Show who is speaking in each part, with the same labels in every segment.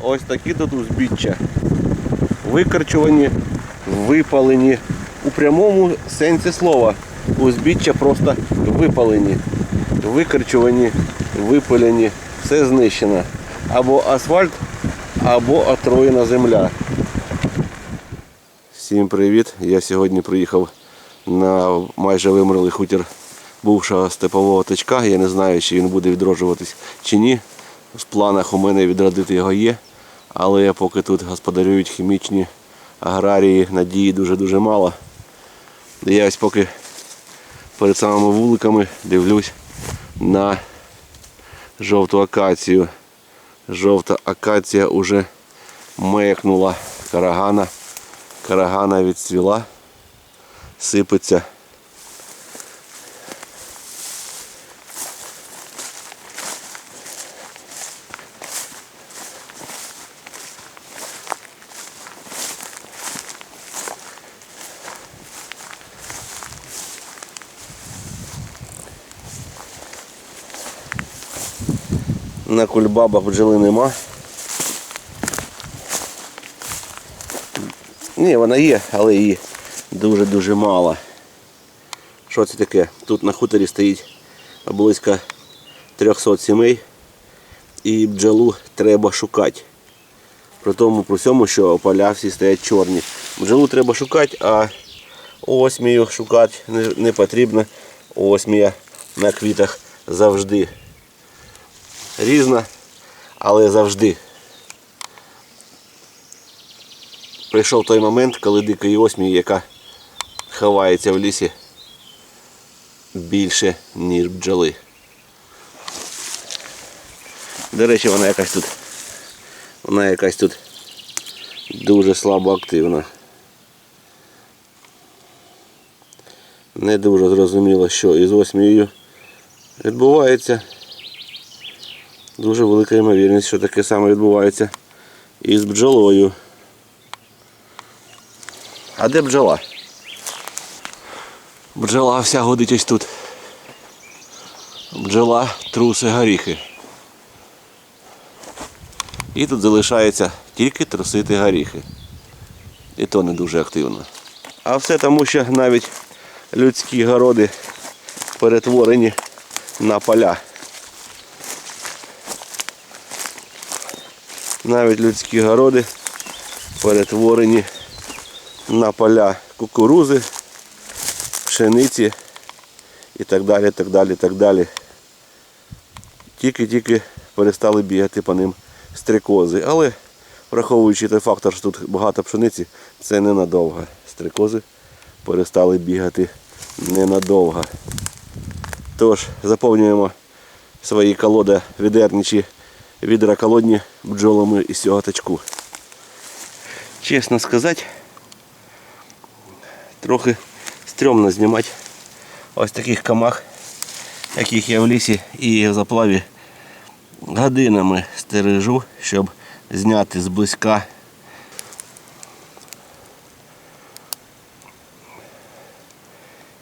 Speaker 1: Ось такі тут узбіччя. Викорчувані, випалені. У прямому сенсі слова. Узбіччя просто випалені. Викорчувані, випалені, все знищено. Або асфальт, або отруєна земля. Всім привіт! Я сьогодні приїхав на майже вимерлий хутір бувшого степового тачка. Я не знаю, чи він буде відроджуватись чи ні. В планах у мене відродити його є. Але поки тут господарюють хімічні аграрії, надії дуже-дуже мало. Я ось поки перед самими вуликами дивлюсь на жовту акацію. Жовта акація уже мекнула карагана. Карагана відцвіла, сипеться. На кульбабах бджоли нема. Ні, вона є, але її дуже-дуже мало. Що це таке? Тут на хуторі стоїть близько 300 сімей і бджолу треба шукати. При тому при всьому, що поля всі стоять чорні. Бджолу треба шукати, а осмію шукати не, потрібно. Осмія на квітах завжди. Різна, але завжди. прийшов той момент, коли дикої осмії, яка ховається в лісі більше, ніж бджоли. До речі, вона якась тут. Вона якась тут дуже слабо активна. Не дуже зрозуміло, що із осмією відбувається. Дуже велика ймовірність, що таке саме відбувається і з бджолою. А де бджола? Бджола вся годить ось тут. Бджола труси горіхи. І тут залишається тільки трусити горіхи. І то не дуже активно. А все тому, що навіть людські городи перетворені на поля. Навіть людські городи перетворені на поля кукурузи, пшениці і так далі, так далі, так далі. Тільки-тільки перестали бігати по ним стрикози. Але враховуючи той фактор, що тут багато пшениці, це ненадовго. Стрикози перестали бігати ненадовго. Тож заповнюємо свої колоди відерничі відра колодні бджолами із цього тачку. Чесно сказати, трохи стрьомно знімати ось таких камах, яких я в лісі і в заплаві годинами стережу, щоб зняти зблизька.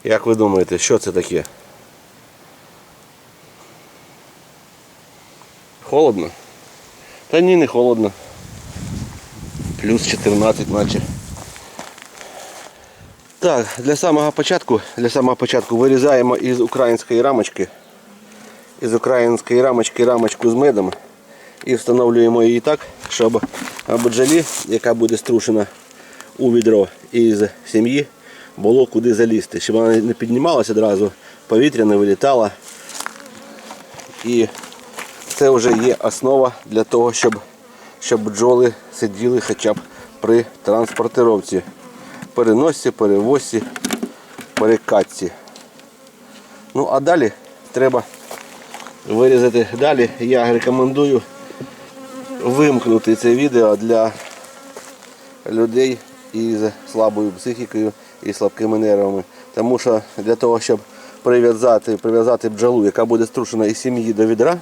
Speaker 1: Як ви думаєте, що це таке? Холодно? Та ні, не холодно. Плюс 14 наче. Так, для самого початку, для самого початку вирізаємо із української рамочки. Із української рамочки рамочку з медом і встановлюємо її так, щоб бджолі, яка буде струшена у відро із сім'ї, було куди залізти, щоб вона не піднімалася одразу, повітря не вилітало. І це вже є основа для того, щоб, щоб бджоли сиділи хоча б при транспортировці переносці, перевозці, перекатці. Ну а далі треба вирізати далі. Я рекомендую вимкнути це відео для людей із слабою психікою і слабкими нервами. Тому що для того, щоб прив'язати прив'язати бджолу, яка буде струшена із сім'ї до відра,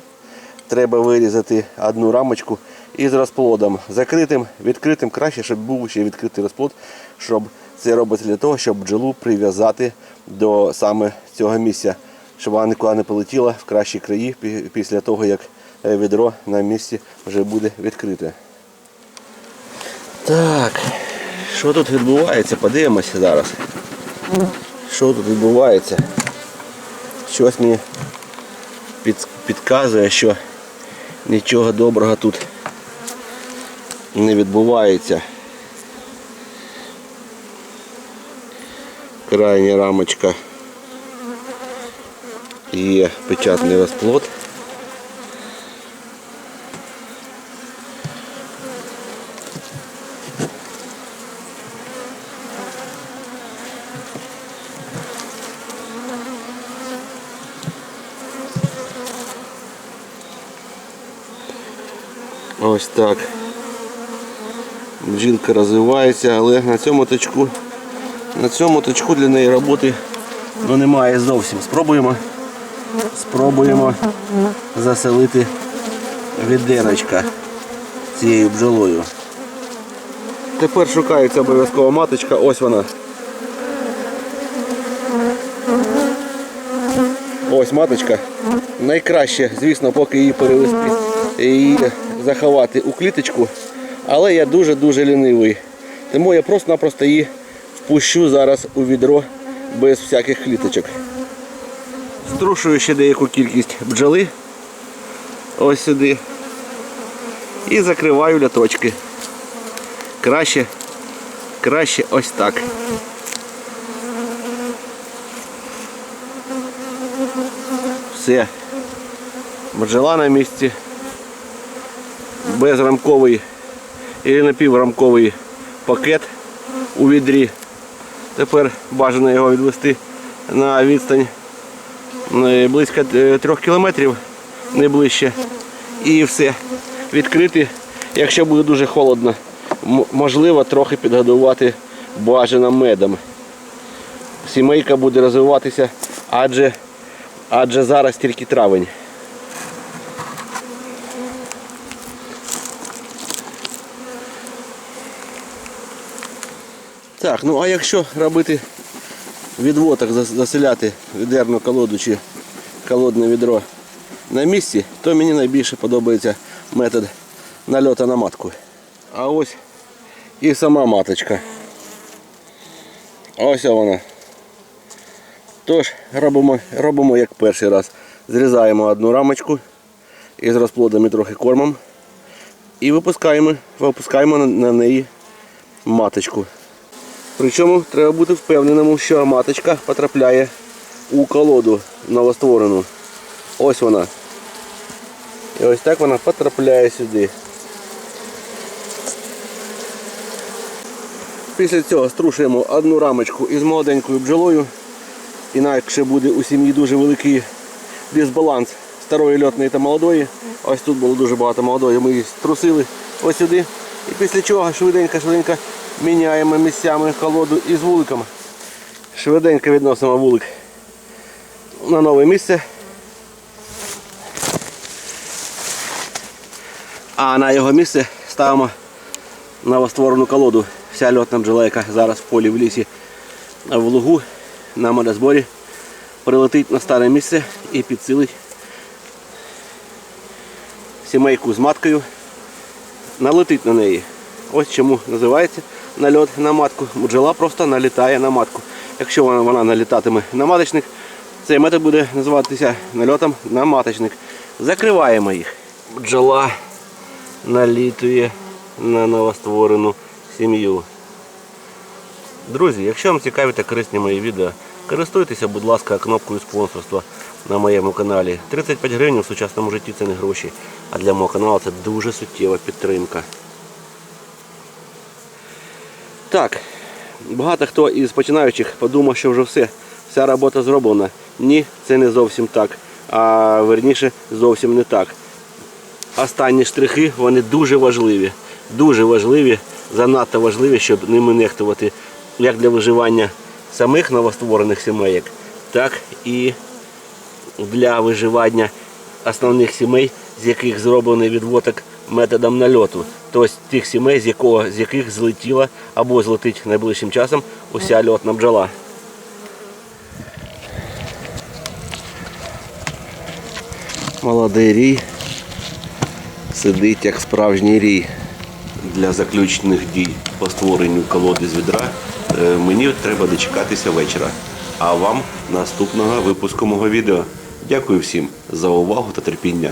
Speaker 1: треба вирізати одну рамочку із розплодом закритим, відкритим, краще, щоб був ще відкритий розплод, щоб це робиться для того, щоб бджолу прив'язати до саме цього місця, щоб вона нікуди не полетіла в кращі краї після того, як е, відро на місці вже буде відкрите. Так, що тут відбувається? Подивимося зараз. Що тут відбувається? Щось мені підказує, що нічого доброго тут не відбувається. Крайня рамочка є печатний розплод. Ось так. Бджілка розвивається, але на цьому точку на цьому точку для неї роботи ну, немає зовсім. Спробуємо спробуємо заселити відерочка цією бджолою. Тепер шукається обов'язково маточка, ось вона. Ось маточка. Найкраще, звісно, поки її перевести і заховати у кліточку. Але я дуже-дуже лінивий. Тому я просто-напросто її впущу зараз у відро без всяких кліточок. Струшую ще деяку кількість бджоли. Ось сюди. І закриваю ляточки. Краще, краще ось так. Все. Бджола на місці. Безрамковий і напіврамковий пакет у відрі. Тепер бажано його відвести на відстань е, близько 3 кілометрів, не ближче. І все. Відкрити, якщо буде дуже холодно, можливо трохи підгодувати бажано медом. Сімейка буде розвиватися, адже, адже зараз тільки травень. Так, ну а якщо робити відводок, зас- заселяти відерну колоду чи колодне відро на місці, то мені найбільше подобається метод нальоту на матку. А ось і сама маточка. Ось вона. Тож робимо, робимо як перший раз. Зрізаємо одну рамочку із розплодом і трохи кормом. І випускаємо, випускаємо на неї маточку. Причому треба бути впевненим, що маточка потрапляє у колоду новостворену. Ось вона. І ось так вона потрапляє сюди. Після цього струшуємо одну рамочку із молоденькою бджолою. Інакше буде у сім'ї дуже великий дисбаланс старої льотної та молодої. Ось тут було дуже багато молодої, ми її струсили ось сюди. І після чого швиденько-швиденько міняємо місцями колоду із вуликом. Швиденько відносимо вулик на нове місце. А на його місце ставимо новостворену колоду. Вся льотна бджола, яка зараз в полі в лісі в лугу на медозборі, прилетить на старе місце і підсилить сімейку з маткою, налетить на неї. Ось чому називається нальот на матку. Бджола просто налітає на матку. Якщо вона, вона налітатиме на маточник, цей метод буде називатися нальотом на маточник. Закриваємо їх. Бджола налітує на новостворену сім'ю. Друзі, якщо вам цікаві та корисні мої відео, користуйтеся, будь ласка, кнопкою спонсорства на моєму каналі. 35 гривень в сучасному житті це не гроші, а для мого каналу це дуже суттєва підтримка. Так, багато хто із починаючих подумав, що вже все, вся робота зроблена. Ні, це не зовсім так. А верніше зовсім не так. Останні штрихи вони дуже важливі. Дуже важливі, занадто важливі, щоб ними нехтувати як для виживання самих новостворених сімейок, так і для виживання основних сімей, з яких зроблений відводок методом нальоту. Тобто тих сімей, з, якого, з яких злетіла або злетить найближчим часом уся льотна бджола. Молодий рій сидить як справжній рій. для заключних дій по створенню колоди з відра е, мені треба дочекатися вечора. А вам наступного випуску мого відео. Дякую всім за увагу та терпіння.